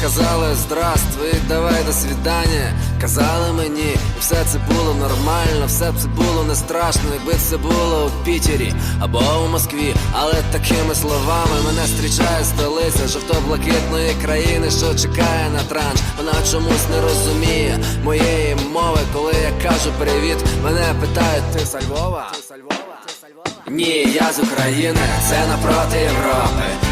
казали здравствуй, давай до свідання. Казали мені, і все це було нормально, все це було не страшно, якби це було у Пітері або у Москві. Але такими словами мене зустрічає столиця жовто-блакитної країни, що чекає на транш. Вона чомусь не розуміє моєї мови, коли я кажу привіт. Мене питають, ти з Львова? Ти з Львова? Ні, я з України, це напроти Європи.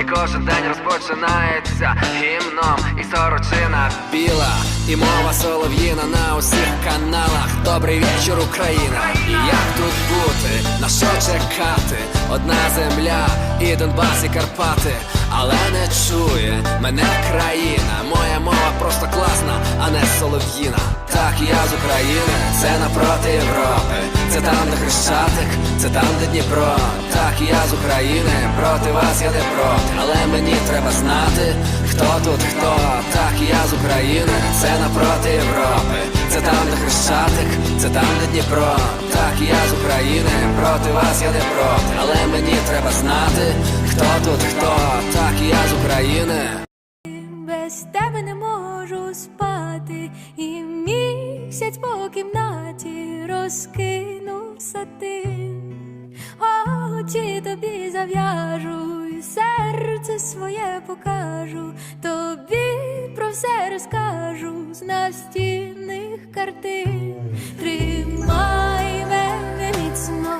І кожен день розпочинається гімном І сорочина біла, і мова солов'їна на усіх каналах. Добрий вечір, Україна. І як тут бути, на що чекати? Одна земля, і Донбас, і Карпати Але не чує мене країна. Моя мова просто класна, а не солов'їна. Так, я з України, це напроти Європи. Це там, де Хрещатик, це там, де Дніпро. Так, я з України, проти вас я не проти. Але мені треба знати, хто тут хто. Так, я з України, це напроти Європи. Це там, де Хрещатик, це там, де Дніпро. Так, я з України, проти вас я не проти. Але мені треба знати, хто тут хто Так, я з України Без тебе не можу спати, і місяць по кімнаті розкинув сатин. Очі тобі зав'яжу, і серце своє покажу, тобі про все розкажу з настінних картин. Тримай мене міцно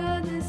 하려는